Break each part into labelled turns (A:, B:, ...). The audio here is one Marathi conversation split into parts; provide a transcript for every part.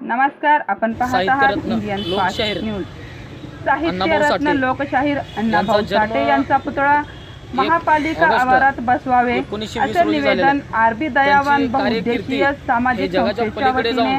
A: नमस्कार आपण पाहत आहात इंडियन फास्ट न्यूज
B: साहित्यरत्न
A: लोकशाहीर अण्णाभाऊ साठे यांचा पुतळा महापालिका आवारात बसवावे असे निवेदन आरबी दयावान बहुउद्देशीय सामाजिक संस्थेच्या वतीने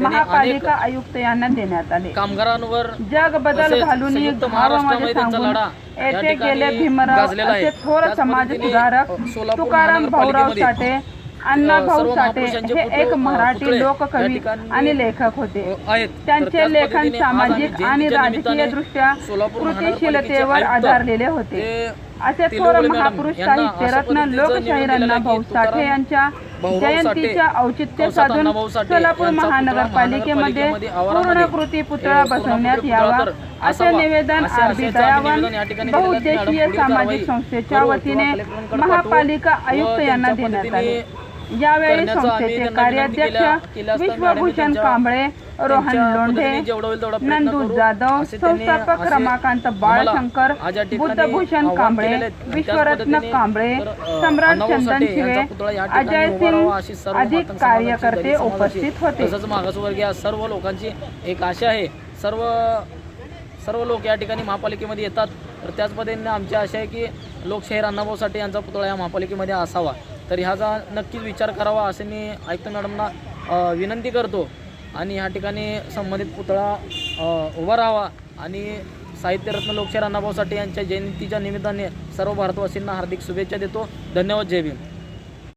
B: त्यांनी
A: महापालिका आयुक्त यांना देण्यात आले.
B: कामगारांवर
A: जग बदल
B: तसेच
A: घालून
B: संयुक्त
A: गावामध्ये
B: महाराष्ट्रामध्ये त्यांचा
A: सांगून
B: लढा या
A: येथे
B: ठिकाणी
A: गेले भीमराव
B: गाजलेला आहे.
A: असे थोर
B: त्याच
A: समाज
B: पद्धतीने,
A: सुधारक
B: सोलापूर
A: तुकाराम भाऊराव
B: महानगरपालिकेमध्ये,
A: साठे अण्णाभाऊ
B: सर्व
A: साठे
B: महापुरुषांचे
A: हे एक मराठी
B: पुतळे या
A: लोककवी
B: ठिकाणी,
A: आणि लेखक होते.
B: अ, आहेत. तर
A: त्यांचे
B: त्याच
A: लेखन
B: पद्धतीने आज आम्ही
A: सामाजिक आणि
B: जयंतीच्या
A: राजकीय
B: निमित्ताने
A: दृष्ट्या
B: सोलापूर
A: कृतिशीलतेवर आधारलेले होते.
B: ते
A: असे थोर
B: मॅडम
A: महापुरुष
B: यांना
A: साहित्य रत्न
B: पद्धतीचं
A: लोकशाहीर
B: निवेदन दिलं
A: अण्णाभाऊ साठे यांच्या जयंतीच्या औचित्य साधून सोलापूर महानगरपालिकेमध्ये
B: आवारामध्ये,
A: पूर्णकृती पुतळा बसवण्यात यावा असे. निवेदन
B: असे
A: आर बी
B: असेच आम्ही
A: दयावान
B: निवेदन या ठिकाणी दिलेलं आहे. मॅडम,
A: बहुउद्देशीय सामाजिक संस्थेच्या वतीने महापालिका आयुक्त यांना देण्यात आले यावेळी संस्थेचे कार्याध्यक्ष विश्वभूषण कांबळे रोहन लोंढे
B: पद्धतीने जेवढं होईल तेवढा प्रयत्न
A: नंदू. जाधव संस्थापक रमाकांत बाळशंकर बुद्धभूषण कांबळे विश्वरत्न कांबळे सम्राट चंदन शिवे अजय सिंग अधिक कार्यकर्ते उपस्थित होते.
B: तसंच मागासवर्गीय सर्व लोकांची एक आशा आहे. सर्व सर्व लोक या ठिकाणी महापालिकेमध्ये येतात. तर त्याच पद्धतीने आमची आशा आहे की लोकशाहीर अण्णाभाऊ साठे यांचा पुतळा या महापालिकेमध्ये असावा. तर ह्याचा नक्कीच विचार करावा असे मी आयुक्त मॅडमना विनंती करतो. आणि ह्या ठिकाणी संबंधित पुतळा उभा राहावा. आणि साहित्यरत्न लोकशाहीर अण्णाभाऊ साठे यांच्या जयंतीच्या निमित्ताने सर्व भारतवासींना हार्दिक शुभेच्छा देतो. धन्यवाद. जय भीम.